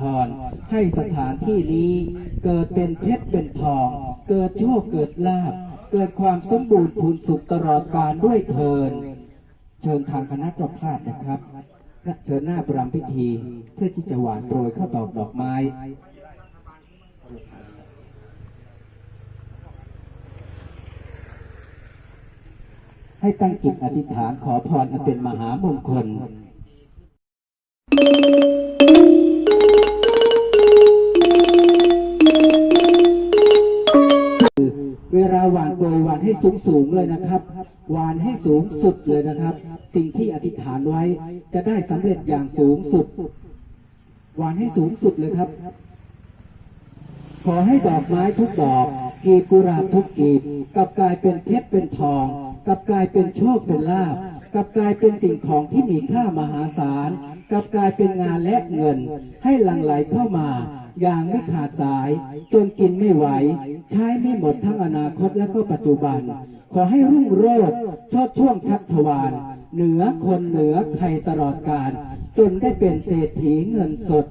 พร ให้สถานที่นี้เกิดเป็นเพชรเป็นทอง เกิดโชคเกิดลาภเกิดความสมบูรณ์พูนสุขตลอดกาลด้วยเทิน เชิญทางคณะเจ้าภาพนะครับเชิญหน้าประรำพิธีเพื่อที่จะหวานโปรยข้าวตอกดอกไม้ให้ตั้งจิตอธิษฐานขอพรอันเป็นมหามงคล เวลาหวานโปรยหวานให้สูงสูงเลยนะครับ หวานให้สูงสุดเลยนะครับ สิ่งที่อธิษฐานไว้จะได้สำเร็จอย่างสูงสุด หวานให้สูงสุดเลยครับ ขอให้ดอกไม้ทุกดอก กีบกุหลาบทุกกีบกับกลายเป็นเพชรเป็นทอง กับกลายเป็นโชคเป็นลาภกับกลายเป็นสิ่งของที่มีค่ามหาศาลกับกลายเป็นงานและเงิน ให้หลั่งไหลเข้ามา อย่างไม่ขาดสาย จนกินไม่ไหว ใช้ไม่หมดทั้งอนาคตและก็ปัจจุบัน ขอให้รุ่งโรจน์ชดช่วงชัชวานเหนือคนเหนือใครตลอดกาลจนได้เป็นเศรษฐีเงินสด